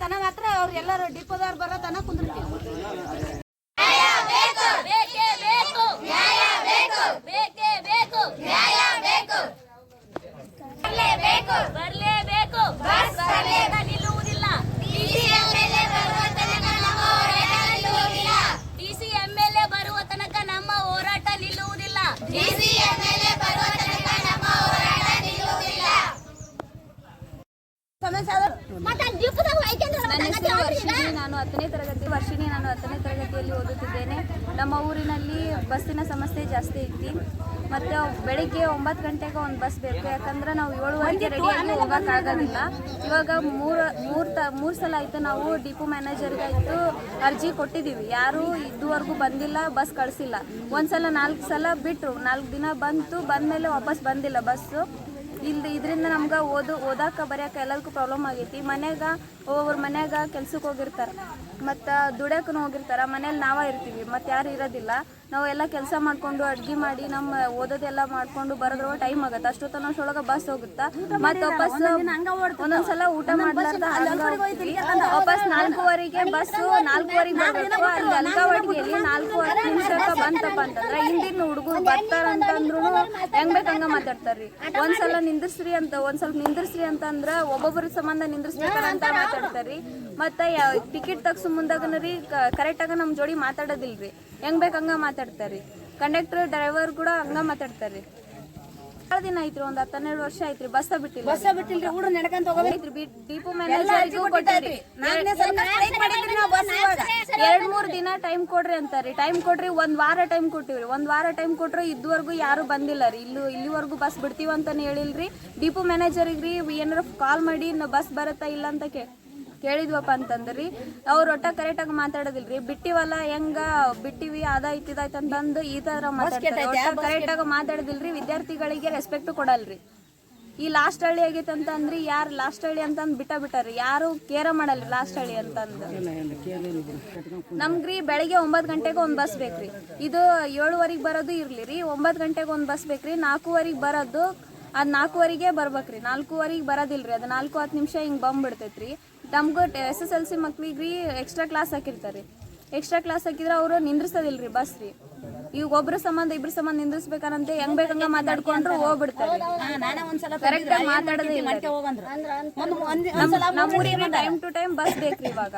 ತನ ಮಾತ್ರ ಅವ್ರು ಎಲ್ಲರೂ ಡಿಪೋದವ್ರು ಬರೋ ತನ ಕುಂದಿರ್ತೀವಿ ಬರಲೇಬೇಕು. ಬಸ್ ನಿಲ್ಲುವುದಿಲ್ಲ. ನಾನು ಹತ್ತನೇ ತರಗತಿ ವರ್ಷಿಣಿ ನಾನು ಹತ್ತನೇ ತರಗತಿಯಲ್ಲಿ ಓದುತ್ತಿದ್ದೇನೆ. ನಮ್ಮ ಊರಿನಲ್ಲಿ ಬಸ್ಸಿನ ಸಮಸ್ಯೆ ಜಾಸ್ತಿ ಐತಿ. ಮತ್ತು ಬೆಳಿಗ್ಗೆ ಒಂಬತ್ತು ಗಂಟೆಗೆ ಒಂದು ಬಸ್ ಬೇಕು. ಯಾಕಂದ್ರೆ ನಾವು ಏಳುವರೆಗೆ ರೆಡಿಯಾಗಿ ಹೋಗೋಕ್ಕಾಗೋದಿಲ್ಲ. ಇವಾಗ ಮೂರು ಮೂರು ತ ಮೂರು ಸಲ ಆಯಿತು ನಾವು ಡಿಪೋ ಮ್ಯಾನೇಜರ್ಗೆ ಆಯಿತು ಅರ್ಜಿ ಕೊಟ್ಟಿದ್ದೀವಿ. ಯಾರೂ ಇದುವರೆಗೂ ಬಂದಿಲ್ಲ ಬಸ್ ಕಳಿಸಿಲ್ಲ. ಒಂದು ಸಲ ನಾಲ್ಕು ಸಲ ಬಿಟ್ಟರು ನಾಲ್ಕು ದಿನ ಬಂತು ಬಂದಮೇಲೆ ವಾಪಸ್ ಬಂದಿಲ್ಲ ಬಸ್ಸು. ಇಲ್ಲಿ ಇದರಿಂದ ನಮ್ಗೆ ಓದು ಓದಾಕ ಬರೆಯೋಕೆ ಎಲ್ಲದಕ್ಕೂ ಪ್ರಾಬ್ಲಮ್ ಆಗೈತಿ. ಮನ್ಯಾಗ ಒಬ್ಬೊಬ್ರು ಮನ್ಯಾಗ ಕೆಲ್ಸಕ್ಕೆ ಹೋಗಿರ್ತಾರೆ. ಮತ್ತು ದುಡಿಯೋಕ್ಕೂ ಹೋಗಿರ್ತಾರೆ. ಮನೇಲಿ ನಾವೇ ಇರ್ತೀವಿ. ಮತ್ತು ಯಾರು ಇರೋದಿಲ್ಲ. ನಾವು ಎಲ್ಲ ಕೆಲಸ ಮಾಡಿಕೊಂಡು ಅಡ್ಗೆ ಮಾಡಿ ನಮ್ಮ ಓದೋದೆಲ್ಲ ಮಾಡಿಕೊಂಡು ಬರೋದ್ರೊಳಗೆ ಟೈಮ್ ಆಗುತ್ತೆ. ಅಷ್ಟೊತ್ತ ಅಷ್ಟೊಳಗೆ ಬಸ್ ಹೋಗುತ್ತಾ? ಮತ್ತು ವಾಪಸ್ ಒಂದೊಂದ್ಸಲ ಊಟ ಮಾಡ್ಲಾರ್ದ. ವಾಪಸ್ ನಾಲ್ಕೂವರೆಗೆ ಬಸ್ಸು ನಾಲ್ಕೂವರೆಗೆ ಬರಬೇಕು. ಅಲ್ಲಿ ಅಲ್ಕಾವಟಿಯಲ್ಲಿ ನಾಲ್ಕು ಹತ್ತು ನಿಮಿಷಕ್ಕೆ ಬಂತಪ್ಪ ಅಂತಂದ್ರೆ ಹಿಂದಿನ ಹುಡುಗರು ಬರ್ತಾರಂತಂದ್ರು ಹೆಂಗ್ ಬೇಕ ಹಂಗ ಮಾತಾಡ್ತಾರ್ರಿ. ಒಂದ್ಸಲ ನಿಂದ್ರಿಸ್ರಿ ಅಂತ ಒಂದ್ ಸ್ವಲ್ಪ ಅಂತ ಅಂದ್ರ ಒಬ್ಬೊಬ್ಬರ ಸಂಬಂಧ ನಿಂದ್ರಿಸ್ಬೇಕಾರ ಅಂತ ಮಾತಾಡ್ತಾರ್ರಿ. ಮತ್ತ ಟಿಕೆಟ್ ತಗ್ಸು ಮುಂದಾಗನರಿ ಆಗ ನಮ್ ಜೋಡಿ ಮಾತಾಡೋದಿಲ್ರಿ. ಹೆಂಗ್ ಬೇಕ ಹಂಗ ಮಾತಾಡ್ತಾರ್ರಿ. ಕಂಡಕ್ಟರ್ ಡ್ರೈವರ್ ಕೂಡ ಹಂಗ ಮಾತಾಡ್ತಾರ್ರಿ. ಭಾಳ ದಿನ ಐತ್ರಿ ಒಂದ್ ಹತ್ತೆರಡು ವರ್ಷ ಐತ್ರಿ ಬಸ್ ಬಿಟ್ಟಿಲ್ಲ ಬಸ್ ಬಿಟ್ಟಿಲ್ರಿ ಹುಡುಗ ನಡ್ಕೊಂತ ಹೋಗೋದು. ಐತ್ರಿ ಬಿ- ಡಿಪೋ ನಾವು ಕೊಟ್ಟಿದ್ರಿ ಎರಡ್ ಮೂರ್ ದಿನ ಟೈಮ್ ಕೊಡ್ರಿ ಅಂತಾರೆ. ಟೈಮ್ ಕೊಡ್ರಿ ಒಂದ್ ವಾರ ಟೈಮ್ ಕೊಟ್ಟಿವ್ರಿ. ಒಂದ್ ವಾರ ಟೈಮ್ ಕೊಟ್ರೆ ಇದುವರೆಗೂ ಯಾರು ಬಂದಿಲ್ಲ ರೀ. ಇಲ್ಲೂ ಇಲ್ಲಿವರೆಗೂ ಬಸ್ ಬಿಡ್ತೀವಿ ಅಂತಾನೆ ಹೇಳಿಲ್ರಿ. ಡಿಪೋ ಮ್ಯಾನೇಜರಿಗೆ ರೀ ಏನಾರ ಕಾಲ್ ಮಾಡಿ ಬಸ್ ಬರುತ್ತಾ ಇಲ್ಲ ಅಂತ ಕೇ ಕೇಳಿದ್ವಪ್ಪ ಅಂತಂದ್ರಿ. ಅವ್ರ ಒಟ್ಟ ಕರೆಕ್ಟಾಗಿ ಮಾತಾಡೋದಿಲ್ರಿ. ಬಿಟ್ಟಿವಲ್ಲ ಹೆಂಗ ಬಿಟ್ಟಿವಿ ಅದಾಯ್ತು ಇದಾಯ್ತು ಅಂತಂದು ಈ ತರ ಮಾತಾಡ್ತಾರೆ. ಕರೆಕ್ಟಾಗಿ ಮಾತಾಡೋದಿಲ್ರಿ. ವಿದ್ಯಾರ್ಥಿಗಳಿಗೆ ರೆಸ್ಪೆಕ್ಟ್ ಕೊಡಲ್ರಿ. ಈ ಲಾಸ್ಟ್ ಹಳ್ಳಿ ಆಗೈತೆ ಅಂತ ಅಂದ್ರಿ ಯಾರು ಲಾಸ್ಟ್ ಹಳ್ಳಿ ಅಂತಂದು ಬಿಟ್ಟ ಬಿಟ್ಟಾರಿ. ಯಾರು ಕೇರ ಮಾಡಲ್ರಿ ಲಾಸ್ಟ್ ಹಳ್ಳಿ ಅಂತಂದು. ನಮ್ಗ್ರಿ ಬೆಳಿಗ್ಗೆ ಒಂಬತ್ತು ಗಂಟೆಗೆ ಒಂದು ಬಸ್ ಬೇಕ್ರಿ. ಇದು ಏಳುವರೆಗೆ ಬರೋದು ಇರ್ಲಿ ರೀ. ಒಂಬತ್ತು ಗಂಟೆಗೆ ಒಂದು ಬಸ್ ಬೇಕ್ರಿ. ನಾಲ್ಕೂವರೆಗೆ ಬರೋದು, ಅದು ನಾಲ್ಕೂವರೆಗೆ ಬರ್ಬೇಕ್ರಿ. ನಾಲ್ಕೂವರೆಗೆ ಬರೋದಿಲ್ರಿ. ಅದು ನಾಲ್ಕು ಹತ್ತು ನಿಮಿಷ ಹಿಂಗೆ ಬಂದ್ಬಿಡ್ತೈತ್ರಿ. ನಮ್ಗೂ ಎಸ್ ಎಸ್ ಎಲ್ ಸಿ ಮಕ್ಳಿಗೆ ರೀ ಎಕ್ಸ್ಟ್ರಾ ಕ್ಲಾಸ್ ಹಾಕಿರ್ತಾರೆ. ಎಕ್ಸ್ಟ್ರಾ ಕ್ಲಾಸ್ ಹಾಕಿದ್ರೆ ಅವರು ನಿಂದ್ರಿಸೋದಿಲ್ರಿ ಬಸ್ ರೀ. ಈಗ ಒಬ್ರ ಸಂಬಂಧ ಇಬ್ರ ಸಂಬಂಧ ನಿಂದಿಸ್ಬೇಕಂತ ಹೆಂಗ್ ಬೇಕಂಗ ಮಾತಾಡ್ಕೊಂಡ್ರು ಹೋಗ್ಬಿಡ್ತಾರೆ. ಕರೆಕ್ಟ್ ಆಗಿ ಟೈಮ್ ಟು ಟೈಮ್ ಬಸ್ ಬೇಕ್ರಿ ಇವಾಗ.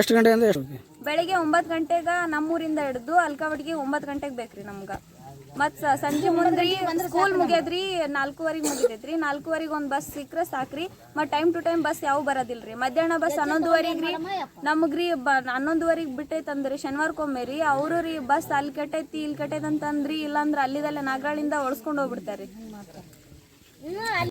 ಎಷ್ಟು ಗಂಟೆಯಿಂದ ಎಷ್ಟು? ಬೆಳಿಗ್ಗೆ ಒಂಬತ್ತು ಗಂಟೆಗ ನಮ್ಮೂರಿಂದ ಹಿಡಿದು ಅಲ್ಕಾವಡಿಗೆ ಒಂಬತ್ತು ಗಂಟೆಗೆ ಬೇಕ್ರಿ ನಮ್ಗ. ಮತ್ ಸ- ಸಂಜೆ ಮುಂದ್ರಿ ಸ್ಕೂಲ್ ಮುಗಿಯದ್ರಿ ನಾಲ್ಕೂವರೆಗೆ ಮುಗಿತೈತ್ರಿ. ನಾಲ್ಕೂವರೆಗೆ ಒಂದ್ ಬಸ್ ಸಿಕ್ಕ್ರೆ ಸಾಕ್ರಿ. ಮತ್ ಟೈಮ್ ಟು ಟೈಮ್ ಬಸ್ ಯಾವ ಬರೋದಿಲ್ರಿ. ಮಧ್ಯಾಹ್ನ ಬಸ್ ಹನ್ನೊಂದುವರೆಗೆ ರೀ ನಮಗ್ರಿ ಬ ಹನ್ನೊಂದುವರೆಗೆ ಬಿಟ್ಟೈತಂದ್ರಿ ಶನಿವಾರಕ್ಕೊಮ್ಮೆ ರೀ ಅವರು ರೀ ಬಸ್ ಅಲ್ಲಿ ಕೆಟ್ಟೈತಿ, ಇಲ್ಲಿ ಕೆಟ್ಟೈತಂತಂದ್ರಿ, ಇಲ್ಲಾಂದ್ರ ಅಲ್ಲಿದಲ್ಲೇ ನಾಗರಾಳಿಂದ ಒಳಸ್ಕೊಂಡು ಹೋಗ್ಬಿಡ್ತಾರಿ